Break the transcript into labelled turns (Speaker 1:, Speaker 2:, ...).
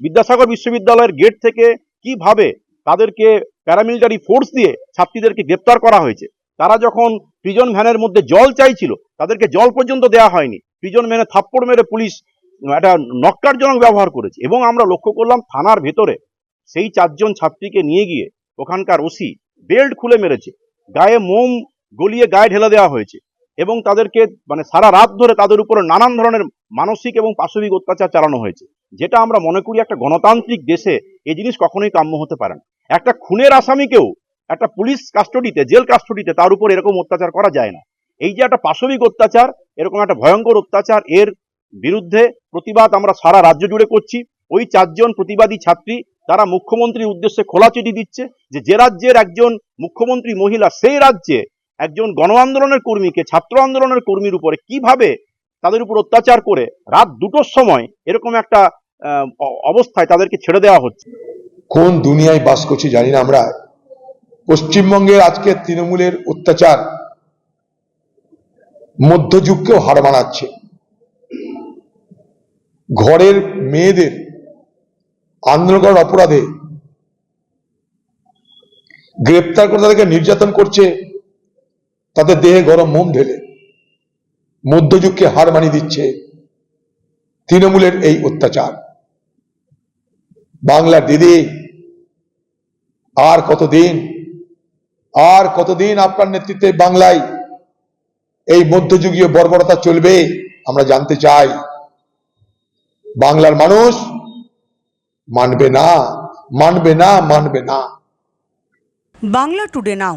Speaker 1: বিদ্যাসাগর বিশ্ববিদ্যালয়ের গেট থেকে কীভাবে তাদেরকে প্যারামিলিটারি ফোর্স দিয়ে ছাত্রীদেরকে গ্রেপ্তার করা হয়েছে? তারা যখন প্রিজন ভ্যানের মধ্যে জল চাইছিল, তাদেরকে জল পর্যন্ত দেওয়া হয়নি। প্রিজন ভ্যানে থাপ্পড় মেরে পুলিশ একটা নক্কারজনক ব্যবহার করেছে এবং আমরা লক্ষ্য করলাম থানার ভেতরে সেই চারজন ছাত্রীকে নিয়ে গিয়ে ওখানকার ওসি বেল্ট খুলে মেরেছে, গায়ে মোম গলিয়ে গায়ে ঢেলে দেওয়া হয়েছে। এবং তাদেরকে মানে সারা রাত ধরে তাদের উপরে নানান ধরনের মানসিক এবং পাশবিক অত্যাচার চালানো হয়েছে। যেটা আমরা মনে করি একটা গণতান্ত্রিক দেশে এই জিনিস কখনোই কাম্য হতে পারে না। একটা খুনের আসামিকেও একটা পুলিশ কাস্টডিতে, জেল কাস্টডিতে তার উপর এরকম অত্যাচার করা যায় না। এই যে একটা পাশবিক অত্যাচার, এরকম একটা ভয়ঙ্কর অত্যাচার, এর বিরুদ্ধে প্রতিবাদ আমরা সারা রাজ্য জুড়ে করছি। ওই চারজন প্রতিবাদী ছাত্রী, তারা মুখ্যমন্ত্রীর উদ্দেশ্যে খোলা চিঠি দিচ্ছে যে যে রাজ্যের একজন মুখ্যমন্ত্রী মহিলা, সেই রাজ্যে একজন গণ আন্দোলনের কর্মীকে, ছাত্র আন্দোলনের কর্মীর উপরে কীভাবে তাদের উপর অত্যাচার করে রাত দুটোর সময় এরকম একটা অবস্থায় তাদেরকে ছেড়ে দেওয়া হচ্ছে?
Speaker 2: কোন দুনিয়ায় বাস করছি জানি না আমরা। পশ্চিমবঙ্গের আজকে তৃণমূলের অত্যাচার মধ্যযুগকেও হার মানাচ্ছে। ঘরের মেয়েদের আন্দোলন অপরাধে গ্রেপ্তার করে তাদেরকে নির্যাতন করছে তাদের দেহে গরম মোম ঢেলে। মধ্যযুগকে হার মানিয়ে দিচ্ছে তৃণমূলের এই অত্যাচার। বাংলার দিদি, আর কতদিন আর কতদিন আপনার নেতৃত্বে বাংলায় এই মধ্যযুগীয় বর্বরতা চলবে, আমরা জানতে চাই। বাংলার মানুষ মানবে না মানবে না মানবে না।
Speaker 3: বাংলা টুডে নাও।